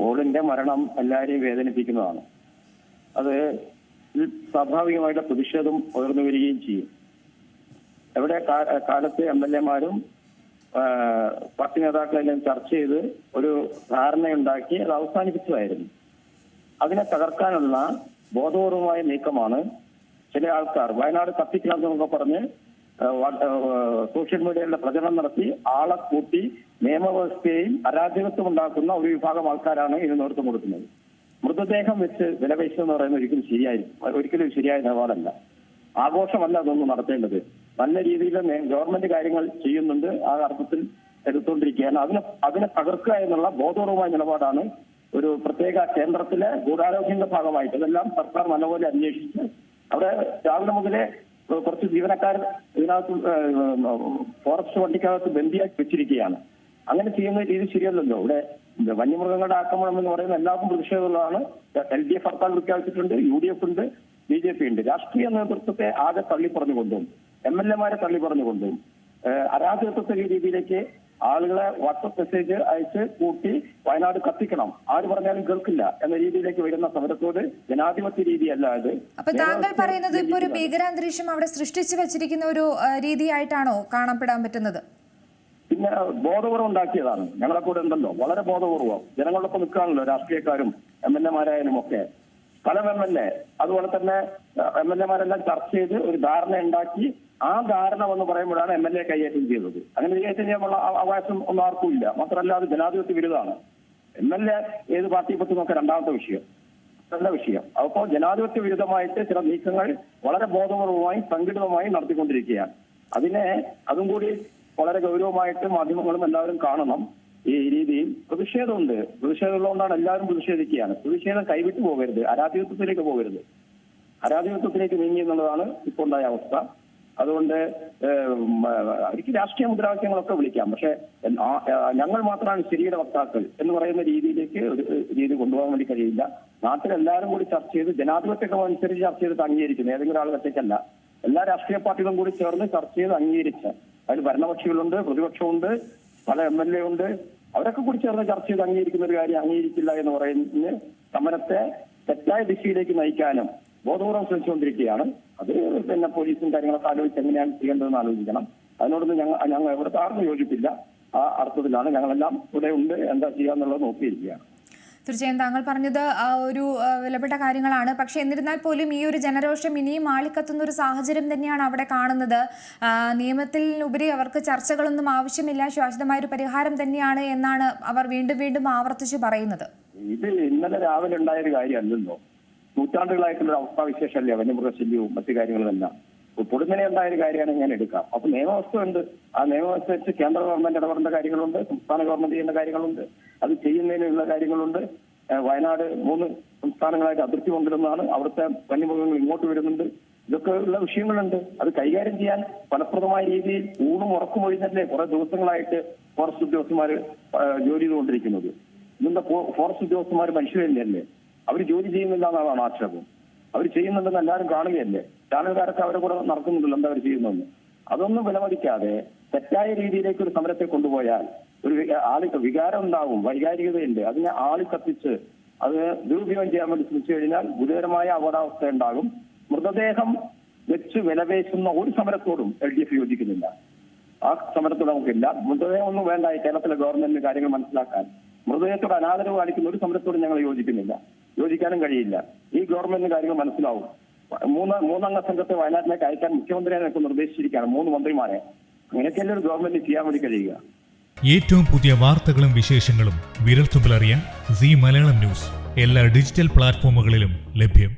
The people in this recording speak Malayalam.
പോളിന്റെ മരണം എല്ലാവരെയും വേദനിപ്പിക്കുന്നതാണ്. അത് സ്വാഭാവികമായിട്ട് പ്രതിഷേധം ഉയർന്നു വരികയും ചെയ്യും. എവിടെ കാലത്തെ എം എൽ എമാരും പാർട്ടി നേതാക്കളെല്ലാം ചർച്ച ചെയ്ത് ഒരു ധാരണയുണ്ടാക്കി അത് അവസാനിപ്പിച്ചതായിരുന്നു. അതിനെ തകർക്കാനുള്ള ബോധപൂർവമായ നീക്കമാണ് ചില ആൾക്കാർ വയനാട് കത്തിക്കണം എന്നൊക്കെ പറഞ്ഞ് സോഷ്യൽ മീഡിയയിലെ പ്രചരണം നടത്തി ആളെ കൂട്ടി നിയമവ്യവസ്ഥയെയും അരാജകത്വം ഉണ്ടാക്കുന്ന ഒരു വിഭാഗം ആൾക്കാരാണ് ഇതിന് നേതൃത്വം കൊടുക്കുന്നത്. മൃതദേഹം വെച്ച് വിലപേശെന്ന് പറയുന്നത് ഒരിക്കലും ശരിയായി ഒരിക്കലും ശരിയായ നിലപാടല്ല. ആഘോഷമല്ല അതൊന്നും നടത്തേണ്ടത്. നല്ല രീതിയിൽ ഗവൺമെന്റ് കാര്യങ്ങൾ ചെയ്യുന്നുണ്ട്. ആ അർത്ഥത്തിൽ എടുത്തുകൊണ്ടിരിക്കുകയാണ്. അതിനെ അതിനെ തകർക്കുക എന്നുള്ള ബോധപൂർവമായ നിലപാടാണ് ഒരു പ്രത്യേക കേന്ദ്രത്തിലെ ഗൂഢാലോചനയുടെ ഭാഗമായിട്ട്. ഇതെല്ലാം സർക്കാർ നല്ലപോലെ അന്വേഷിച്ച് അവിടെ രാവിലെ മുതലേ കുറച്ച് ജീവനക്കാർ ഇതിനകത്ത് ഫോറസ്റ്റ് വണ്ടിക്കകത്ത് ബന്ദിയാക്കി വെച്ചിരിക്കുകയാണ്. അങ്ങനെ ചെയ്യുന്ന രീതി ശരിയല്ലല്ലോ. ഇവിടെ വന്യമൃഗങ്ങളുടെ ആക്രമണം എന്ന് പറയുന്ന എല്ലാവർക്കും പ്രതിഷേധമുള്ളതാണ്. എൽ ഡി എഫ് ഹർത്താൽ പ്രഖ്യാപിച്ചിട്ടുണ്ട് യു ഡി എഫ് ഉണ്ട് ബി ജെ പി ഉണ്ട്. രാഷ്ട്രീയ നേതൃത്വത്തെ ആകെ തള്ളി പറഞ്ഞുകൊണ്ടും എം എൽ എമാരെ തള്ളി പറഞ്ഞുകൊണ്ടും അരാജകത്വത്തെ അരാജകത്വ രീതിയിലേക്ക് ആളുകളെ വാട്സപ്പ് മെസ്സേജ് അയച്ച് കൂട്ടി വയനാട് കത്തിക്കണം. ആര് പറഞ്ഞാലും കേൾക്കില്ല എന്ന രീതിയിലേക്ക് വരുന്ന സമരത്തോട് ജനാധിപത്യ രീതിയല്ല ഇത് അപ്പൊ താങ്കൾ പറയുന്നത് ഇപ്പൊ ഒരു ഭീകരാന്തരീക്ഷം അവിടെ സൃഷ്ടിച്ചു വെച്ചിരിക്കുന്ന ഒരു രീതിയായിട്ടാണോ കാണപ്പെടാൻ പറ്റുന്നത്? പിന്നെ ബോധപൂർവം ഉണ്ടാക്കിയതാണ്. ഞങ്ങളെ കൂടെ ഉണ്ടല്ലോ. വളരെ ബോധപൂർവം. ജനങ്ങളൊപ്പം നിൽക്കുകയാണല്ലോ രാഷ്ട്രീയക്കാരും എം എൽ എമാരായാലും ഒക്കെ. സ്ഥലം എം എൽ എ അതുപോലെ തന്നെ എം എൽ എമാരെല്ലാം ചർച്ച ചെയ്ത് ഒരു ധാരണ ഉണ്ടാക്കി. ആ ധാരണ എന്ന് പറയുമ്പോഴാണ് എം എൽ എ കൈയേറ്റം ചെയ്തത്. അങ്ങനെ കൈയേറ്റം ചെയ്യാനുള്ള അവ- അവകാശം ഒന്നും ആർക്കും ഇല്ല. മാത്രമല്ല അത് ജനാധിപത്യ വിരുദ്ധമാണ്. എം എൽ എ ഏത് പാർട്ടിയെ പറ്റി നോക്കാൻ രണ്ടാമത്തെ വിഷയം. നല്ല വിഷയം. അപ്പോൾ ജനാധിപത്യ വിരുദ്ധമായിട്ട് ചില നീക്കങ്ങൾ വളരെ ബോധപൂർവമായി സംഘടിതമായി നടത്തിക്കൊണ്ടിരിക്കുകയാണ്. അതിനെ അതും കൂടി വളരെ ഗൗരവമായിട്ട് മാധ്യമങ്ങളും എല്ലാവരും കാണണം. ഈ രീതിയിൽ പ്രതിഷേധമുണ്ട്. പ്രതിഷേധമുള്ളതുകൊണ്ടാണ് എല്ലാവരും പ്രതിഷേധിക്കുകയാണ്. പ്രതിഷേധം കൈവിട്ടു പോകരുത്. അരാധിപത്യത്തിലേക്ക് പോകരുത്. അരാധിപത്യത്തിലേക്ക് നീങ്ങി എന്നുള്ളതാണ് ഇപ്പോൾ ഉണ്ടായ അവസ്ഥ. അതുകൊണ്ട് എനിക്ക് രാഷ്ട്രീയ മുദ്രാവാക്യങ്ങളൊക്കെ വിളിക്കാം. പക്ഷെ ഞങ്ങൾ മാത്രമാണ് ശരിയുടെ വക്താക്കൾ എന്ന് പറയുന്ന രീതിയിലേക്ക് ഒരു രീതി കൊണ്ടുപോകാൻ വേണ്ടി കഴിയില്ല. നാട്ടിലെല്ലാവരും കൂടി ചർച്ച ചെയ്ത് ജനാധിപത്യക്രമം അനുസരിച്ച് ചർച്ച ചെയ്തിട്ട് അംഗീകരിക്കുന്നു. ഏതെങ്കിലും ആൾ ഒറ്റയ്ക്കല്ല എല്ലാ രാഷ്ട്രീയ പാർട്ടികളും കൂടി ചേർന്ന് ചർച്ച ചെയ്ത് അംഗീകരിച്ച്. അതിൽ ഭരണപക്ഷികളുണ്ട് പ്രതിപക്ഷമുണ്ട് പല എം എൽ എ ഉണ്ട്. അവരൊക്കെ കൂടി ചേർന്ന് ചർച്ച ചെയ്ത് അംഗീകരിക്കുന്ന ഒരു കാര്യം അംഗീകരിക്കില്ല എന്ന് പറയുന്ന സമരത്തെ തെറ്റായ ദിശയിലേക്ക് നയിക്കാനും ബോധപൂർവം ശ്രമിച്ചുകൊണ്ടിരിക്കുകയാണ്. അത് പിന്നെ പോലീസും കാര്യങ്ങളൊക്കെ ആലോചിച്ച് എങ്ങനെയാണ് ചെയ്യേണ്ടതെന്ന് ആലോചിക്കണം. അതിനോടൊന്നും ഞങ്ങൾ ഞങ്ങൾ എവിടെ ആർക്കും യോജിപ്പില്ല. ആ അർത്ഥത്തിലാണ് ഞങ്ങളെല്ലാം ഇവിടെ ഉണ്ട്. എന്താ ചെയ്യാന്നുള്ളത് നോക്കിയിരിക്കുകയാണ്. തീർച്ചയായും താങ്കൾ പറഞ്ഞത് ഒരു വിലപ്പെട്ട കാര്യങ്ങളാണ്. പക്ഷേ എന്നിരുന്നാൽ പോലും ഈ ഒരു ജനരോഷം ഇനിയും ആളിക്കത്തുന്ന ഒരു സാഹചര്യം തന്നെയാണ് അവിടെ കാണുന്നത്. നിയമത്തിൽ ഉപരി അവർക്ക് ചർച്ചകളൊന്നും ആവശ്യമില്ല. ശാശ്വതമായ ഒരു പരിഹാരം തന്നെയാണ് എന്നാണ് അവർ വീണ്ടും വീണ്ടും ആവർത്തിച്ചു പറയുന്നത്. ഇത് ഇന്നലെ രാവിലെ ഉണ്ടായ ഒരു കാര്യമല്ലല്ലോ. നൂറ്റാണ്ടുകളായിട്ടുള്ള അവസ്ഥാവിശേഷമല്ലേ വന്യമൃഗശല്യവും മറ്റു കാര്യങ്ങളുമെല്ലാം പൊടുന്നനെ ഉണ്ടായ ഒരു കാര്യമാണ് ഞാൻ എടുക്കാം. അപ്പൊ നിയമവസ്ഥ ഉണ്ട്. ആ നിയമവസ്ഥ വെച്ച് കേന്ദ്ര ഗവൺമെന്റ് ഇടപെടേണ്ട കാര്യങ്ങളുണ്ട്. സംസ്ഥാന ഗവൺമെന്റ് ചെയ്യേണ്ട കാര്യങ്ങളുണ്ട്. അത് ചെയ്യുന്നതിനുള്ള കാര്യങ്ങളുണ്ട്. വയനാട് മൂന്ന് സംസ്ഥാനങ്ങളായിട്ട് അതിർത്തി കൊണ്ടിരുന്നതാണ് അവിടുത്തെ വന്യമൃഗങ്ങൾ ഇങ്ങോട്ട് വരുന്നുണ്ട്. ഇതൊക്കെ ഉള്ള വിഷയങ്ങളുണ്ട്. അത് കൈകാര്യം ചെയ്യാൻ ഫലപ്രദമായ രീതിയിൽ ഊണും ഉറക്കും ഒഴിഞ്ഞല്ലേ കുറെ ദിവസങ്ങളായിട്ട് ഫോറസ്റ്റ് ഉദ്യോഗസ്ഥന്മാർ ജോലി ചെയ്തുകൊണ്ടിരിക്കുന്നത്. ഇന്നത്തെ ഫോറസ്റ്റ് ഉദ്യോഗസ്ഥന്മാർ മനുഷ്യരല്ലേ? അവർ ജോലി ചെയ്യുന്നില്ല എന്നാണ് ആക്ഷേപം. അവർ ചെയ്യുന്നുണ്ടെന്ന് എല്ലാവരും കാണുകയല്ലേ? ചാനൽക്കാരൊക്കെ അവരെ കൂടെ നടക്കുന്നുണ്ടല്ലോ. എന്താ അവർ ചെയ്യുന്നതെന്ന്. അതൊന്നും വിലമതിക്കാതെ തെറ്റായ രീതിയിലേക്ക് ഒരു സമരത്തെ കൊണ്ടുപോയാൽ ഒരു ആളി വികാരം ഉണ്ടാവും വൈകാരികതയുണ്ട്. അതിനെ ആളി കത്തിച്ച് അത് ദുരുപയോഗം ചെയ്യാൻ വേണ്ടി ശ്രമിച്ചു കഴിഞ്ഞാൽ ഗുരുതരമായ അപകടാവസ്ഥ ഉണ്ടാകും. മൃതദേഹം വെച്ച് വിലപേശുന്ന ഒരു സമരത്തോടും എൽ ഡി എഫ് യോജിക്കുന്നില്ല. ആ സമരത്തോട് നമുക്കില്ല. മൃതദേഹം ഒന്നും വേണ്ട. കേരളത്തിലെ ഗവൺമെന്റിന് കാര്യങ്ങൾ മനസ്സിലാക്കാൻ മൃതദേഹത്തോട് അനാദരവ് കാണിക്കുന്ന ഒരു സമരത്തോടും ഞങ്ങൾ യോജിക്കുന്നില്ല. യോജിക്കാനും കഴിയില്ല. ഈ ഗവൺമെന്റിന് കാര്യങ്ങൾ മനസ്സിലാവും. മൂന്ന് മൂന്നംഗ സംഘത്തെ വയനാട്ടിലേക്ക് അയക്കാൻ മുഖ്യമന്ത്രിയെ ഞങ്ങൾക്ക് നിർദ്ദേശിച്ചിരിക്കുകയാണ് മൂന്ന് മന്ത്രിമാരെ. അങ്ങനെയൊക്കെയല്ലേ ഒരു ഗവൺമെന്റ് ചെയ്യാൻ വേണ്ടി കഴിയുക. ഏറ്റവും പുതിയ വാർത്തകളും വിശേഷങ്ങളും വിരൽത്തുമ്പിലറിയാൻ സി മലയാളം ന്യൂസ്. എല്ലാ ഡിജിറ്റൽ പ്ലാറ്റ്ഫോമുകളിലും ലഭ്യം.